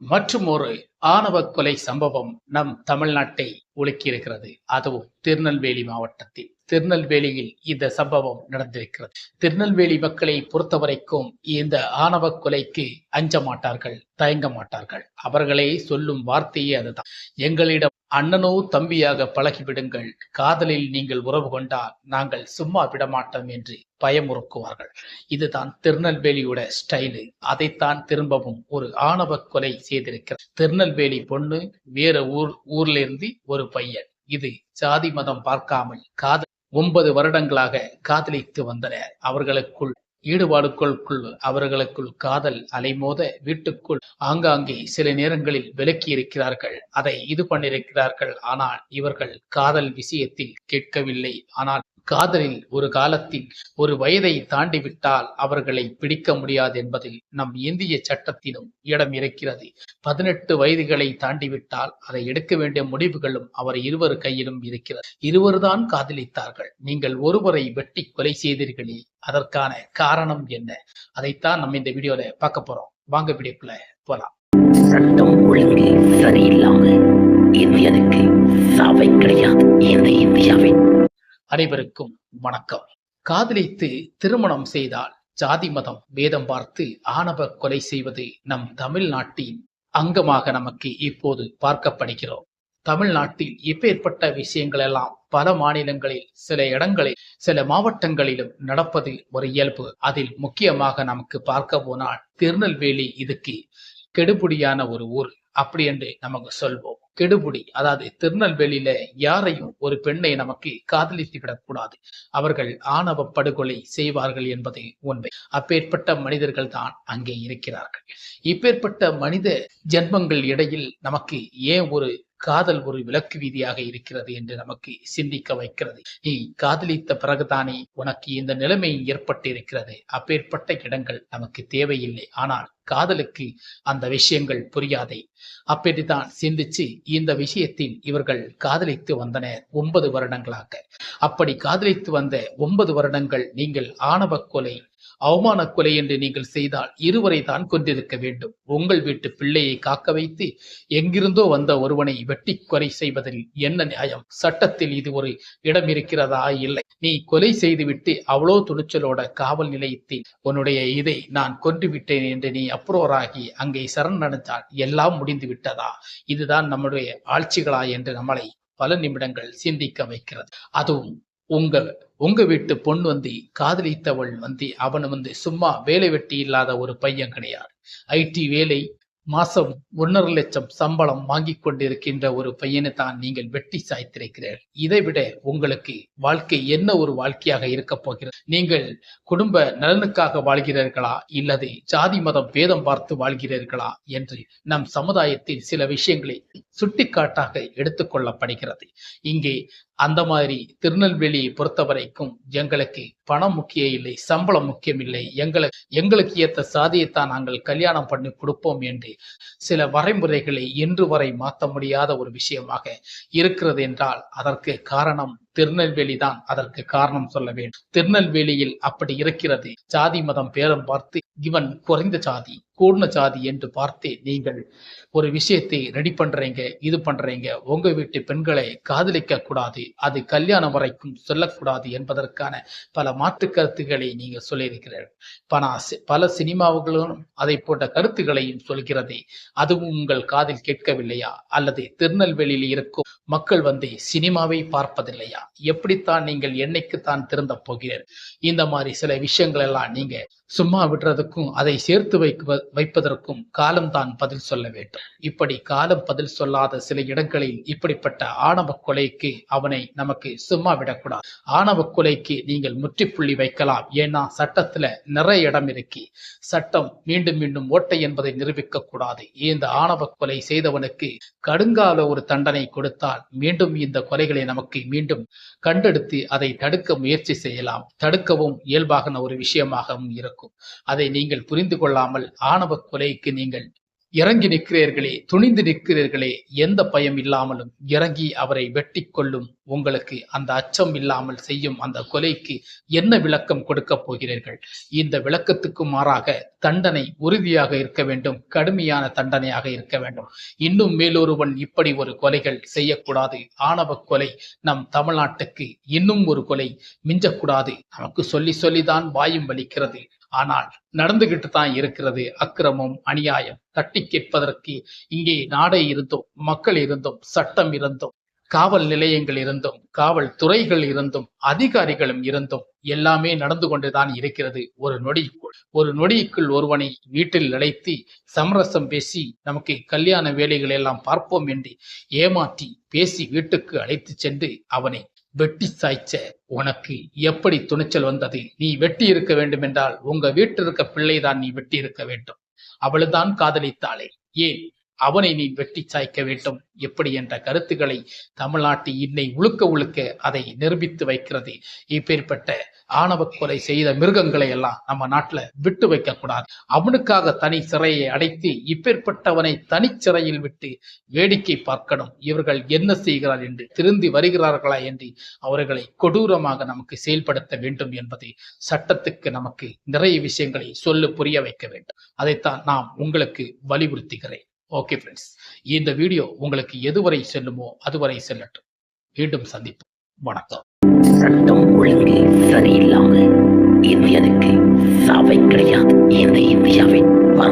மற்றும் ஒரு ஆணவ கொலை சம்பவம் நம் தமிழ்நாட்டை உலுக்கியிருக்கிறது அதுவும் திருநெல்வேலி மாவட்டத்தில். திருநெல்வேலியில் இந்த சம்பவம் நடந்திருக்கிறது. திருநெல்வேலி மக்களை பொறுத்தவரைக்கும் இந்த ஆணவ கொலைக்கு அஞ்ச மாட்டார்கள் தயங்க மாட்டார்கள் அவர்களே சொல்லும் வார்த்தையே அதுதான். எங்களிடம் அண்ணனோ தம்பியாக பழகிவிடுங்கள். காதலில் நீங்கள் உறவு கொண்டால் நாங்கள் சும்மா விடமாட்டோம் என்று பயமுறுக்குவார்கள். இதுதான் திருநெல்வேலியோட ஸ்டைலு. அதைத்தான் திரும்பவும் ஒரு ஆணவ கொலை செய்திருக்கிறார். திருநெல்வேலி பொண்ணு வேற ஊர் ஊர்ல இருந்து ஒரு பையன். இது ஜாதி மதம் பார்க்காமல் காதல் ஒன்பது வருடங்களாக காதலித்து வந்தனர். அவர்களுக்குள் ஈடுபாடுகளுக்குள் அவர்களுக்குள் காதல் அலைமோத வீட்டுக்குள் ஆங்காங்கே சில நேரங்களில் விலக்கி இருக்கிறார்கள் அதை இது பண்ணியிருக்கிறார்கள். ஆனால் இவர்கள் காதல் விஷயத்தில் கேட்கவில்லை. ஆனால் காதலில் ஒரு காலத்தில் ஒரு வயதை தாண்டி விட்டால் அவர்களை பிடிக்க முடியாது என்பதில் நம் இந்திய சட்டத்திலும் இடம் இருக்கிறது. பதினெட்டு வயதுகளை தாண்டிவிட்டால் அதை எடுக்க வேண்டிய முடிவுகளும் அவர் இருவர் கையிலும் இருக்கிறது. இருவர்தான் காதலித்தார்கள். நீங்கள் ஒருவரை வெட்டி கொலை செய்தீர்களே அதற்கான காரணம் என்ன? அதைத்தான் நம்ம இந்த வீடியோல பார்க்க போறோம். வாங்க வீடியோக்குள்ள போலாம். சட்டம் ஒழுங்கு சரியில்லாம இந்தியனுக்கு சாவை கிடையாது. இந்த இந்தியாவின் அனைவருக்கும் வணக்கம். காதலித்து திருமணம் செய்தால் ஜாதி மதம் வேதம் பார்த்து ஆணவ கொலை செய்வது நம் தமிழ்நாட்டின் அங்கமாக நமக்கு இப்போது பார்க்கப்படுகிறோம். தமிழ்நாட்டில் இப்பேற்பட்ட விஷயங்கள் எல்லாம் பல மாநிலங்களில் சில இடங்களில் சில மாவட்டங்களிலும் நடப்பது ஒரு இயல்பு. அதில் முக்கியமாக நமக்கு பார்க்க போனால் திருநெல்வேலி இதுக்கு கெடுபுடியான ஒரு ஊர். அப்படி என்று நமக்கு சொல்வோம். கெடுபுடி அதாவது திருநெல்வேலியில யாரையும் ஒரு பெண்ணை நமக்கு காதலித்து விடக்கூடாது. அவர்கள் ஆணவ படுகொலை செய்வார்கள் என்பது உண்மை. அப்பேற்பட்ட மனிதர்கள் தான் அங்கே இருக்கிறார்கள். இப்பேற்பட்ட மனித ஜென்மங்கள் இடையில் நமக்கு ஏன் ஒரு காதல் ஒரு விளக்கு வீதியாக இருக்கிறது என்று நமக்கு சிந்திக்க வைக்கிறது. நீ காதலித்த பிறகுதானே உனக்கு இந்த நிலைமை ஏற்பட்டு இருக்கிறது அப்பேற்பட்ட இடங்கள் நமக்கு தேவையில்லை. ஆனால் காதலுக்கு அந்த விஷயங்கள் புரியாதே. அப்படித்தான் சிந்திச்சு இந்த விஷயத்தில் இவர்கள் காதலித்து வந்தனர் ஒன்பது வருடங்களாக. அப்படி காதலித்து வந்த ஒன்பது வருடங்கள் நீங்கள் ஆணவ கொலை அவமான கொலை என்று நீங்கள் செய்தால் இருவரை தான் கொண்டிருக்க வேண்டும். உங்கள் வீட்டு பிள்ளையை காக்க வைத்து எங்கிருந்தோ வந்த ஒருவனை வெட்டி கொலை செய்வதில் என்ன நியாயம்? சட்டத்தில் இது ஒரு இடம் இருக்கிறதா? இல்லை. நீ கொலை செய்துவிட்டு அவ்வளோ துணிச்சலோட காவல் நிலையத்தில் உன்னுடைய இதை நான் கொன்று விட்டேன் என்று நீ அப்ரோராகி அங்கே சரணடைந்தால் எல்லாம் முடிந்து விட்டதா? இதுதான் நம்முடைய ஆட்சிகளா என்று நம்மளை பல நிமிடங்கள் சிந்திக்க வைக்கிறது. அதுவும் உங்க உங்க வீட்டு பொண்ணு வந்து காதலித்தவள் வந்து அவன் வந்து சும்மா வேலை வெட்டி இல்லாத ஒரு பையன் கிடையாது. ஐடி வேலை மாசம் ஒன்னரை லட்சம் சம்பளம் வாங்கி கொண்டிருக்கின்ற ஒரு பையனை தான் நீங்கள் வெட்டி சாய்த்திருக்கிறீர்கள். இதை விட உங்களுக்கு வாழ்க்கை என்ன ஒரு வாழ்க்கையாக இருக்க போகிறது? நீங்கள் குடும்ப நலனுக்காக வாழ்கிறீர்களா? இல்லது ஜாதி மதம் பேதம் பார்த்து வாழ்கிறீர்களா? என்று நம் சமுதாயத்தில் சில விஷயங்களை சுட்டிக்காட்டாக எடுத்துக்கொள்ளப்படுகிறது இங்கே அந்த மாதிரி திருநெல்வேலியை பொறுத்த வரைக்கும் எங்களுக்கு பணம் முக்கியம் இல்லை சம்பளம் முக்கியம் இல்லை. எங்களுக்கு எங்களுக்கு ஏற்ற சாதியைத்தான் நாங்கள் கல்யாணம் பண்ணி கொடுப்போம் என்று சில வரைமுறைகளை இன்று வரை மாற்ற முடியாத ஒரு விஷயமாக இருக்கிறது என்றால் அதற்கு காரணம் திருநெல்வேலி தான் அதற்கு காரணம் சொல்ல வேண்டும். திருநெல்வேலியில் அப்படி இருக்கிறது. ஜாதி மதம் பேரம் பார்த்து இவன் குறைந்த ஜாதி கூர்ண ஜாதி என்று பார்த்து நீங்கள் ஒரு விஷயத்தை ரெடி பண்றீங்க இது பண்றீங்க. உங்க வீட்டு பெண்களை காதலிக்க கூடாது அது கல்யாணம் வரைக்கும் சொல்லக்கூடாது என்பதற்கான பல மாற்று கருத்துக்களை நீங்க சொல்லியிருக்கிறீர்கள். பல பல சினிமாவுகளும் அதை போன்ற கருத்துக்களையும் சொல்கிறது அதுவும் உங்கள் காதில் கேட்கவில்லையா? அல்லது திருநெல்வேலியில் இருக்கும் மக்கள் வந்து சினிமாவை பார்ப்பதில்லையா? எப்படித்தான் நீங்கள் என்னைக்குத்தான் திருந்த போகிறீர்கள் இந்த மாதிரி சில விஷயங்கள் எல்லாம் நீங்க சும்மா விடுறதுக்கும் அதை சேர்த்து வைக்க வைப்பதற்கும் காலம்தான் பதில் சொல்ல வேண்டும். இப்படி காலம் பதில் சொல்லாத சில இடங்களில் இப்படிப்பட்ட ஆணவ கொலைக்கு அவனை நமக்கு சும்மா விடக்கூடாது. ஆணவ கொலைக்கு நீங்கள் முற்றுப்புள்ளி வைக்கலாம். ஏன்னா சட்டத்துல நிறைய இடம் இருக்கு. சட்டம் மீண்டும் மீண்டும் ஓட்டை என்பதை நிரூபிக்க கூடாது இந்த ஆணவ கொலை செய்தவனுக்கு கடுங்கால ஒரு தண்டனை கொடுத்தால் மீண்டும் இந்த கொலைகளை நமக்கு மீண்டும் கண்டெடுத்து அதை தடுக்க முயற்சி செய்யலாம். தடுக்கவும் இயல்பாக ஒரு விஷயமாகவும் இருக்கும். நடக்கும் அதை நீங்கள் புரிந்து கொள்ளாமல் ஆணவ கொலைக்கு நீங்கள் இறங்கி நிற்கிறீர்களே துணிந்து நிற்கிறீர்களே எந்த பயம் இல்லாமலும் இறங்கி அவரை வெட்டி கொள்ளும் உங்களுக்கு அந்த அச்சம் இல்லாமல் செய்யும் அந்த கொலைக்கு என்ன விளக்கம் கொடுக்க போகிறீர்கள்? இந்த விளக்கத்துக்கு மாறாக தண்டனை உறுதியாக இருக்க வேண்டும் கடுமையான தண்டனையாக இருக்க வேண்டும். இன்னும் மேலொருவன் இப்படி ஒரு கொலைகள் செய்யக்கூடாது. ஆணவ கொலை நம் தமிழ்நாட்டுக்கு இன்னும் ஒரு கொலை மிஞ்சக்கூடாது. நமக்கு சொல்லி சொல்லிதான் வாயும் வலிக்கிறது. ஆனால் நடந்துகிட்டு தான் இருக்கிறது அக்கிரமம் அநியாயம். தட்டி கேட்பதற்கு இங்கே நாடே இருந்தும் மக்கள் இருந்தும் சட்டம் இருந்தும் காவல் நிலையங்கள் இருந்தும் காவல் துறைகள் இருந்தும் அதிகாரிகளும் இருந்தும் எல்லாமே நடந்து கொண்டுதான் இருக்கிறது. ஒரு நொடிக்குள் ஒரு நொடிக்குள் ஒருவனை வீட்டில் அழைத்து சமரசம் பேசி நமக்கு கல்யாண வேலைகள் எல்லாம் பார்ப்போம் என்று ஏமாற்றி பேசி வீட்டுக்கு அழைத்து சென்று அவனை வெட்டி சாய்ச்ச உனக்கு எப்படி துணிச்சல் வந்தது? நீ வெட்டி இருக்க வேண்டும் என்றால் உங்க வீட்டில் இருக்க பிள்ளைதான் நீ வெட்டி இருக்க வேண்டும். அவளுதான் காதலித்தாளே. ஏன்? அவனை நீ வெட்டி சாய்க்க வேண்டும். எப்படி என்ற கருத்துக்களை தமிழ்நாட்டு இன்னை உழுக்க உழுக்க அதை நிரூபித்து வைக்கிறது. இப்பேற்பட்ட ஆணவ கொலை செய்த மிருகங்களை எல்லாம் நம்ம நாட்டுல விட்டு வைக்க கூடாது அவனுக்காக தனி சிறையை அடைத்து இப்பேற்பட்டவனை தனிச்சிறையில் விட்டு வேடிக்கை பார்க்கணும். இவர்கள் என்ன செய்கிறார் என்று திருந்தி வருகிறார்களா என்று அவர்களை கொடூரமாக நமக்கு செயல்படுத்த வேண்டும் என்பதை சட்டத்துக்கு நமக்கு நிறைய விஷயங்களை சொல்லு புரிய வைக்க வேண்டும். அதைத்தான் நாம் உங்களுக்கு வலியுறுத்துகிறேன். ஓகே ஃப்ரெண்ட்ஸ் இந்த வீடியோ உங்களுக்கு எதுவரை செல்லுமோ அதுவரை செல்லட்டும். மீண்டும் சந்திப்போம். வணக்கம். சட்டம் ஒழுங்கு சரியில்லாமல் இந்தியனுக்கு சாவை கிடையாது. இந்த இந்தியாவின்